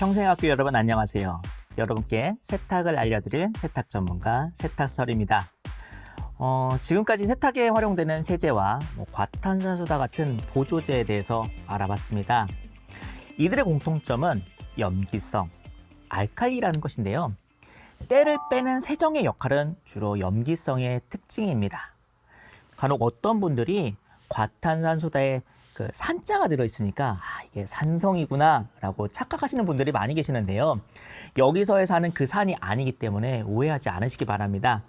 평생학교 여러분 안녕하세요. 여러분께 세탁을 알려드릴 세탁 전문가 세탁설입니다. 어, 지금까지 세탁에 활용되는 세제와 뭐 과탄산소다 같은 보조제에 대해서 알아봤습니다. 이들의 공통점은 염기성, 알칼리라는 것인데요. 때를 빼는 세정의 역할은 주로 염기성의 특징입니다. 간혹 어떤 분들이 과탄산소다에 그 산자가 들어있으니까 아, 이게 산성이구나라고 착각하시는 분들이 많이 계시는데요. 여기서의 산은 그 산이 아니기 때문에 오해하지 않으시기 바랍니다.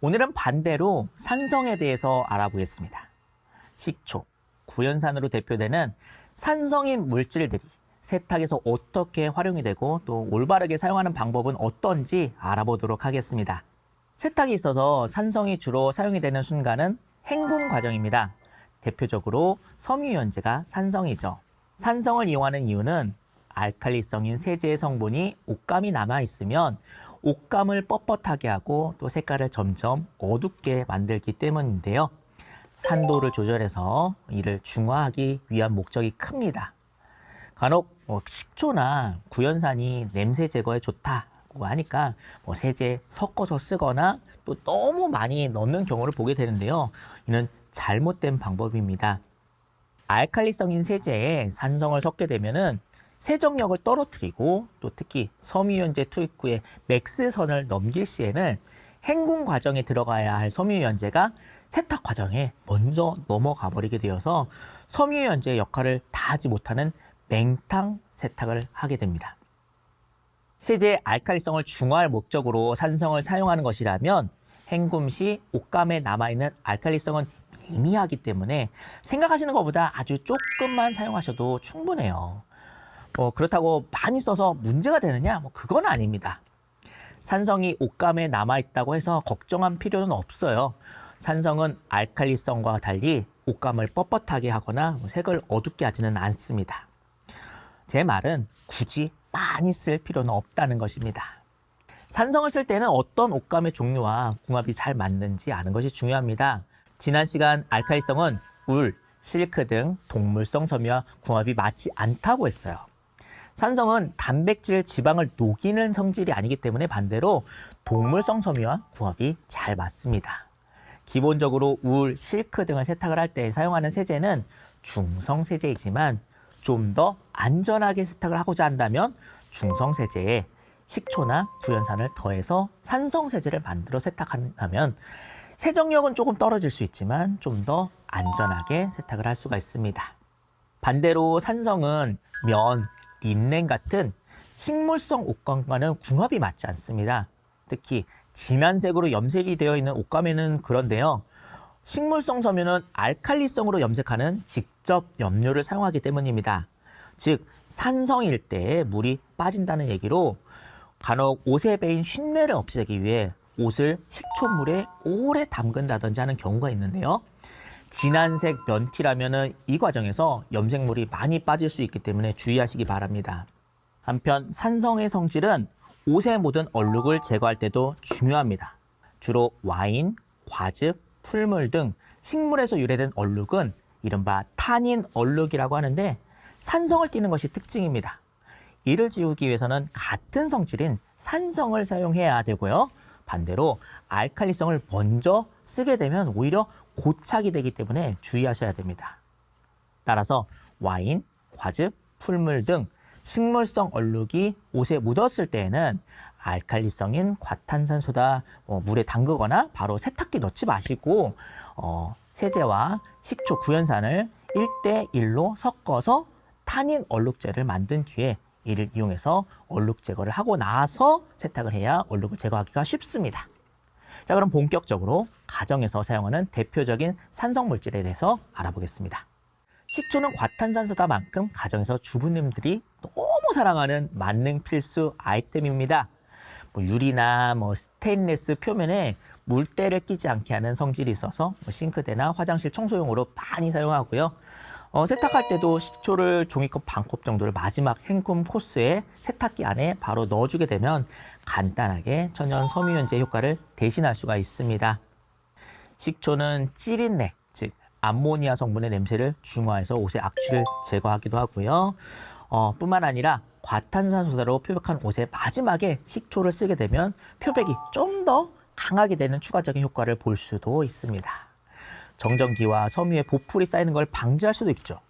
오늘은 반대로 산성에 대해서 알아보겠습니다. 식초, 구연산으로 대표되는 산성인 물질들이 세탁에서 어떻게 활용이 되고 또 올바르게 사용하는 방법은 어떤지 알아보도록 하겠습니다. 세탁에 있어서 산성이 주로 사용이 되는 순간은 행군 과정입니다. 대표적으로 섬유유연제가 산성이죠. 산성을 이용하는 이유는 알칼리성인 세제의 성분이 옷감이 남아 있으면 옷감을 뻣뻣하게 하고 또 색깔을 점점 어둡게 만들기 때문인데요. 산도를 조절해서 이를 중화하기 위한 목적이 큽니다. 간혹 뭐 식초나 구연산이 냄새 제거에 좋다고 하니까 뭐 세제 섞어서 쓰거나 또 너무 많이 넣는 경우를 보게 되는데요. 이는 잘못된 방법입니다. 알칼리성인 세제에 산성을 섞게 되면은 세정력을 떨어뜨리고 또 특히 섬유유연제 투입 후에 맥스선을 넘길 시에는 행군 과정에 들어가야 할 섬유유연제가 세탁 과정에 먼저 넘어가 버리게 되어서 섬유유연제의 역할을 다하지 못하는 맹탕 세탁을 하게 됩니다. 세제의 알칼리성을 중화할 목적으로 산성을 사용하는 것이라면 헹굼 시 옷감에 남아있는 알칼리성은 미미하기 때문에 생각하시는 것보다 아주 조금만 사용하셔도 충분해요. 뭐 그렇다고 많이 써서 문제가 되느냐? 뭐 그건 아닙니다. 산성이 옷감에 남아있다고 해서 걱정할 필요는 없어요. 산성은 알칼리성과 달리 옷감을 뻣뻣하게 하거나 뭐 색을 어둡게 하지는 않습니다. 제 말은 굳이 많이 쓸 필요는 없다는 것입니다. 산성을 쓸 때는 어떤 옷감의 종류와 궁합이 잘 맞는지 아는 것이 중요합니다. 지난 시간 알칼리성은 울, 실크 등 동물성 섬유와 궁합이 맞지 않다고 했어요. 산성은 단백질, 지방을 녹이는 성질이 아니기 때문에 반대로 동물성 섬유와 궁합이 잘 맞습니다. 기본적으로 울, 실크 등을 세탁을 할 때 사용하는 세제는 중성 세제이지만 좀 더 안전하게 세탁을 하고자 한다면 중성 세제에 식초나 구연산을 더해서 산성 세제를 만들어 세탁한다면 세정력은 조금 떨어질 수 있지만 좀 더 안전하게 세탁을 할 수가 있습니다. 반대로 산성은 면, 린넨 같은 식물성 옷감과는 궁합이 맞지 않습니다. 특히 진한 색으로 염색이 되어 있는 옷감에는 그런데요. 식물성 섬유는 알칼리성으로 염색하는 직접 염료를 사용하기 때문입니다. 즉 산성일 때 물이 빠진다는 얘기로 간혹 옷에 배인 쉰내를 없애기 위해 옷을 식초물에 오래 담근다든지 하는 경우가 있는데요. 진한색 면티라면은 이 과정에서 염색물이 많이 빠질 수 있기 때문에 주의하시기 바랍니다. 한편 산성의 성질은 옷에 묻은 얼룩을 제거할 때도 중요합니다. 주로 와인, 과즙, 풀물 등 식물에서 유래된 얼룩은 이른바 탄닌 얼룩이라고 하는데 산성을 띠는 것이 특징입니다. 이를 지우기 위해서는 같은 성질인 산성을 사용해야 되고요. 반대로 알칼리성을 먼저 쓰게 되면 오히려 고착이 되기 때문에 주의하셔야 됩니다. 따라서 와인, 과즙, 풀물 등 식물성 얼룩이 옷에 묻었을 때에는 알칼리성인 과탄산소다 뭐 물에 담그거나 바로 세탁기 넣지 마시고 어, 세제와 식초 구연산을 1대1로 섞어서 탄닌 얼룩제를 만든 뒤에 이를 이용해서 얼룩 제거를 하고 나서 세탁을 해야 얼룩을 제거하기가 쉽습니다. 자, 그럼 본격적으로 가정에서 사용하는 대표적인 산성 물질에 대해서 알아보겠습니다. 식초는 과탄산소다만큼 가정에서 주부님들이 너무 사랑하는 만능 필수 아이템입니다. 뭐 유리나 뭐 스테인레스 표면에 물때를 끼지 않게 하는 성질이 있어서 뭐 싱크대나 화장실 청소용으로 많이 사용하고요. 어, 세탁할 때도 식초를 종이컵 반컵 정도를 마지막 행쿰 코스에 세탁기 안에 바로 넣어주게 되면 간단하게 천연 섬유유연제 효과를 대신할 수가 있습니다. 식초는 찌린내, 즉 암모니아 성분의 냄새를 중화해서 옷의 악취를 제거하기도 하고요. 어, 뿐만 아니라 과탄산소다로 표백한 옷의 마지막에 식초를 쓰게 되면 표백이 좀 더 강하게 되는 추가적인 효과를 볼 수도 있습니다. 정전기와 섬유에 보풀이 쌓이는 걸 방지할 수도 있죠.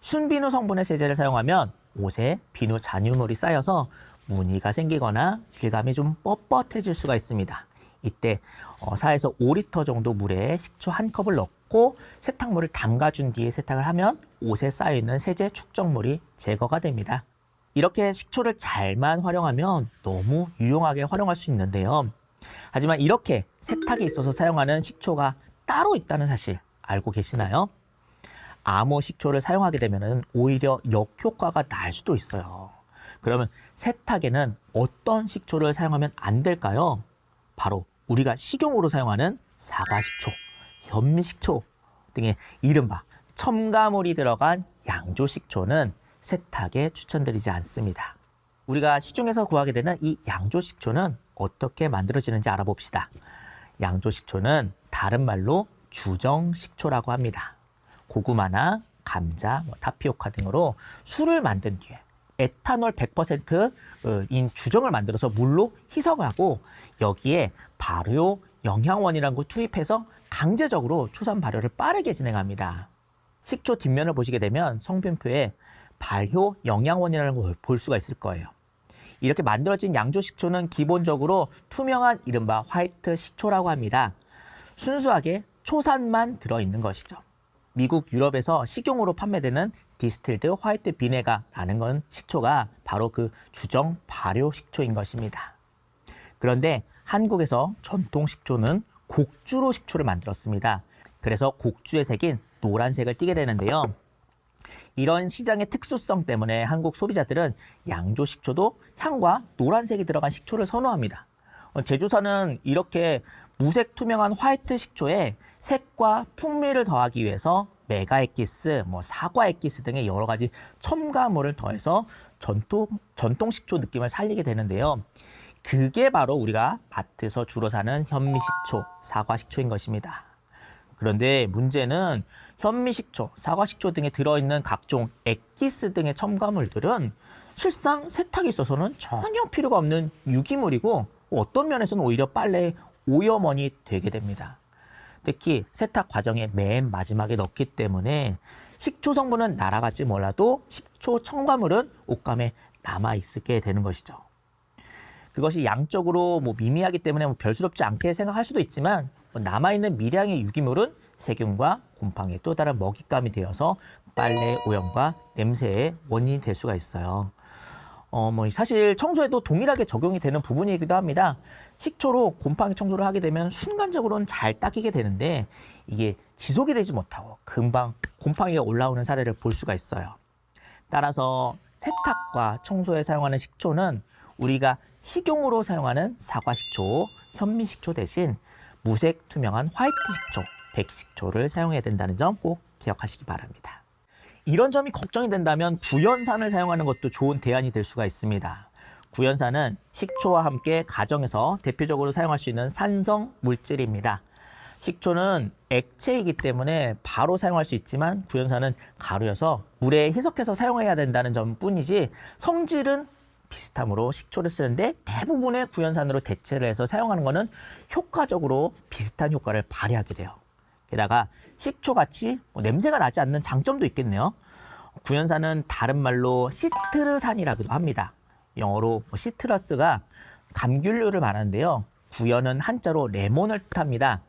순비누 성분의 세제를 사용하면 옷에 비누 잔유물이 쌓여서 무늬가 생기거나 질감이 좀 뻣뻣해질 수가 있습니다. 이때 어, 4에서 5리터 정도 물에 식초 한 컵을 넣고 세탁물을 담가준 뒤에 세탁을 하면 옷에 쌓여있는 세제 축적물이 제거가 됩니다. 이렇게 식초를 잘만 활용하면 너무 유용하게 활용할 수 있는데요. 하지만 이렇게 세탁에 있어서 사용하는 식초가 따로 있다는 사실 알고 계시나요? 암호 식초를 사용하게 되면 오히려 역효과가 날 수도 있어요. 그러면 세탁에는 어떤 식초를 사용하면 안 될까요? 바로 우리가 식용으로 사용하는 사과 식초, 현미 식초 등의 이른바 첨가물이 들어간 양조 식초는 세탁에 추천드리지 않습니다. 우리가 시중에서 구하게 되는 이 양조 식초는 어떻게 만들어지는지 알아봅시다. 양조 식초는 다른 말로 주정 식초라고 합니다. 고구마나 감자, 뭐 타피오카 등으로 술을 만든 뒤에 에탄올 100%인 주정을 만들어서 물로 희석하고 여기에 발효 영양원이라는 걸 투입해서 강제적으로 초산 발효를 빠르게 진행합니다. 식초 뒷면을 보시게 되면 성분표에 발효 영양원이라는 걸 볼 수가 있을 거예요. 이렇게 만들어진 양조 식초는 기본적으로 투명한 이른바 화이트 식초라고 합니다. 순수하게 초산만 들어있는 것이죠. 미국, 유럽에서 식용으로 판매되는 디스틸드 화이트 비네가라는 건 식초가 바로 그 주정 발효 식초인 것입니다. 그런데 한국에서 전통 식초는 곡주로 식초를 만들었습니다. 그래서 곡주에 새긴 노란색을 띠게 되는데요. 이런 시장의 특수성 때문에 한국 소비자들은 양조 식초도 향과 노란색이 들어간 식초를 선호합니다. 어, 제조사는 이렇게 무색 투명한 화이트 식초에 색과 풍미를 더하기 위해서 메가 엑기스, 뭐 사과 엑기스 등의 여러 가지 첨가물을 더해서 전통 전통 식초 느낌을 살리게 되는데요. 그게 바로 우리가 마트에서 주로 사는 현미 식초, 사과 식초인 것입니다. 그런데 문제는 현미 식초, 사과 식초 등에 들어있는 각종 액기스 등의 첨가물들은 실상 세탁에 있어서는 전혀 필요가 없는 유기물이고 어떤 면에서는 오히려 빨래의 오염원이 되게 됩니다. 특히 세탁 과정의 맨 마지막에 넣기 때문에 식초 성분은 날아갈지 몰라도 식초 첨가물은 옷감에 남아 있게 되는 것이죠. 그것이 양적으로 뭐 미미하기 때문에 뭐 별스럽지 않게 생각할 수도 있지만 뭐 남아 있는 미량의 유기물은 세균과 곰팡이의 또 다른 먹잇감이 되어서 빨래 오염과 냄새의 원인이 될 수가 있어요. 어, 뭐, 사실 청소에도 동일하게 적용이 되는 부분이기도 합니다. 식초로 곰팡이 청소를 하게 되면 순간적으로는 잘 닦이게 되는데 이게 지속이 되지 못하고 금방 곰팡이가 올라오는 사례를 볼 수가 있어요. 따라서 세탁과 청소에 사용하는 식초는 우리가 식용으로 사용하는 사과 식초, 현미 식초 대신 무색 투명한 화이트 식초, 백식초를 사용해야 된다는 점 꼭 기억하시기 바랍니다. 이런 점이 걱정이 된다면 구연산을 사용하는 것도 좋은 대안이 될 수가 있습니다. 구연산은 식초와 함께 가정에서 대표적으로 사용할 수 있는 산성 물질입니다. 식초는 액체이기 때문에 바로 사용할 수 있지만 구연산은 가루여서 물에 희석해서 사용해야 된다는 점뿐이지 성질은 비슷함으로 식초를 쓰는데 대부분의 구연산으로 대체를 해서 사용하는 것은 효과적으로 비슷한 효과를 발휘하게 돼요. 게다가 식초같이 뭐 냄새가 나지 않는 장점도 있겠네요. 구연산은 다른 말로 시트르산이라고도 합니다. 영어로 뭐 시트러스가 감귤류를 말하는데요. 구연은 한자로 레몬을 뜻합니다.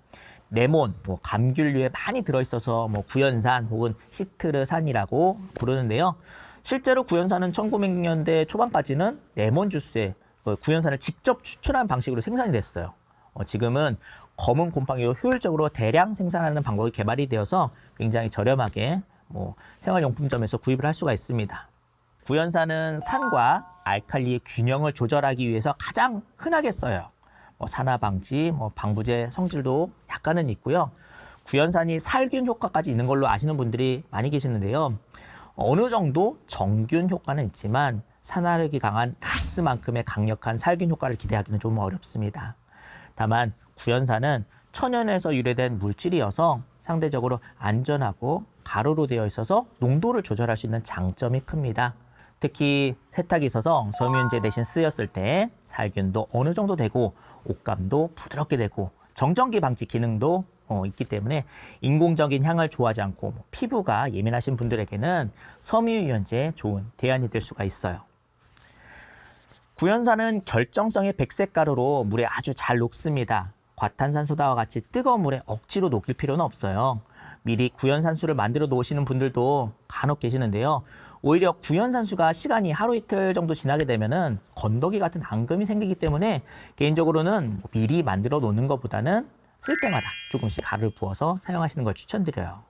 레몬, 뭐 감귤류에 많이 들어있어서 뭐 구연산 혹은 시트르산이라고 부르는데요. 실제로 구연산은 1900년대 초반까지는 레몬 주스에 그 구연산을 직접 추출한 방식으로 생산이 됐어요. 어, 지금은 검은 곰팡이로 효율적으로 대량 생산하는 방법이 개발이 되어서 굉장히 저렴하게 뭐 생활용품점에서 구입을 할 수가 있습니다. 구연산은 산과 알칼리의 균형을 조절하기 위해서 가장 흔하게 써요. 뭐 산화 방지, 뭐 방부제 성질도 약간은 있고요. 구연산이 살균 효과까지 있는 걸로 아시는 분들이 많이 계시는데요. 어느 정도 정균 효과는 있지만 산화력이 강한 락스만큼의 강력한 살균 효과를 기대하기는 좀 어렵습니다. 다만 구연산은 천연에서 유래된 물질이어서 상대적으로 안전하고 가루로 되어 있어서 농도를 조절할 수 있는 장점이 큽니다. 특히 세탁이 있어서 섬유유연제 대신 쓰였을 때 살균도 어느 정도 되고 옷감도 부드럽게 되고 정전기 방지 기능도 어, 있기 때문에 인공적인 향을 좋아하지 않고 뭐 피부가 예민하신 분들에게는 섬유유연제 좋은 대안이 될 수가 있어요. 구연산은 결정성의 백색 가루로 물에 아주 잘 녹습니다. 과탄산소다와 같이 뜨거운 물에 억지로 녹일 필요는 없어요. 미리 구연산수를 만들어 놓으시는 분들도 간혹 계시는데요. 오히려 구연산수가 시간이 하루 이틀 정도 지나게 되면은 건더기 같은 앙금이 생기기 때문에 개인적으로는 뭐 미리 만들어 놓는 것보다는 쓸 때마다 조금씩 가루를 부어서 사용하시는 걸 추천드려요.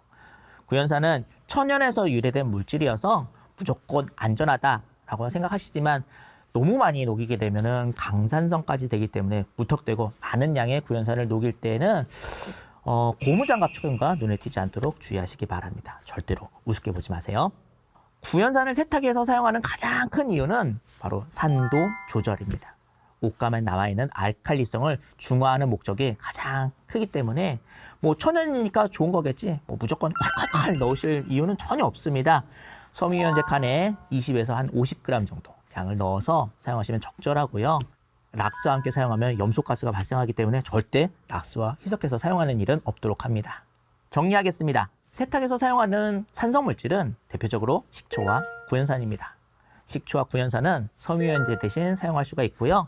구연산은 천연에서 유래된 물질이어서 무조건 안전하다라고 생각하시지만 너무 많이 녹이게 되면은 강산성까지 되기 때문에 무턱대고 많은 양의 구연산을 녹일 때는 어, 고무장갑 착용과 눈에 띄지 않도록 주의하시기 바랍니다. 절대로 우습게 보지 마세요. 구연산을 세탁해서 사용하는 가장 큰 이유는 바로 산도 조절입니다. 옷감에 나와 있는 알칼리성을 중화하는 목적이 가장 크기 때문에 뭐 천연이니까 좋은 거겠지 뭐 무조건 콸콸콸 넣으실 이유는 전혀 없습니다. 섬유유연제 칸에 20에서 한 50g 정도 양을 넣어서 사용하시면 적절하고요. 락스와 함께 사용하면 염소가스가 발생하기 때문에 절대 락스와 희석해서 사용하는 일은 없도록 합니다. 정리하겠습니다. 세탁에서 사용하는 산성물질은 대표적으로 식초와 구연산입니다. 식초와 구연산은 섬유유연제 대신 사용할 수가 있고요.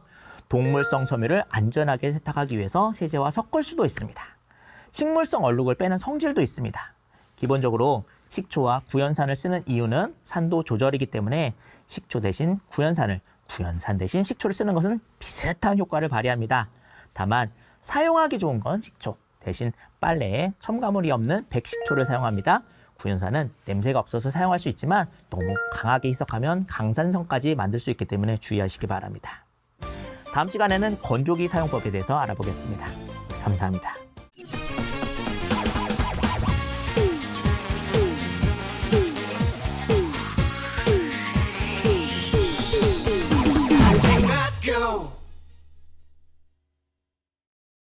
동물성 섬유를 안전하게 세탁하기 위해서 세제와 섞을 수도 있습니다. 식물성 얼룩을 빼는 성질도 있습니다. 기본적으로 식초와 구연산을 쓰는 이유는 산도 조절이기 때문에 식초 대신 구연산을 구연산 대신 식초를 쓰는 것은 비슷한 효과를 발휘합니다. 다만 사용하기 좋은 건 식초 대신 빨래에 첨가물이 없는 백식초를 사용합니다. 구연산은 냄새가 없어서 사용할 수 있지만 너무 강하게 희석하면 강산성까지 만들 수 있기 때문에 주의하시기 바랍니다. 다음 시간에는 건조기 사용법에 대해서 알아보겠습니다. 감사합니다.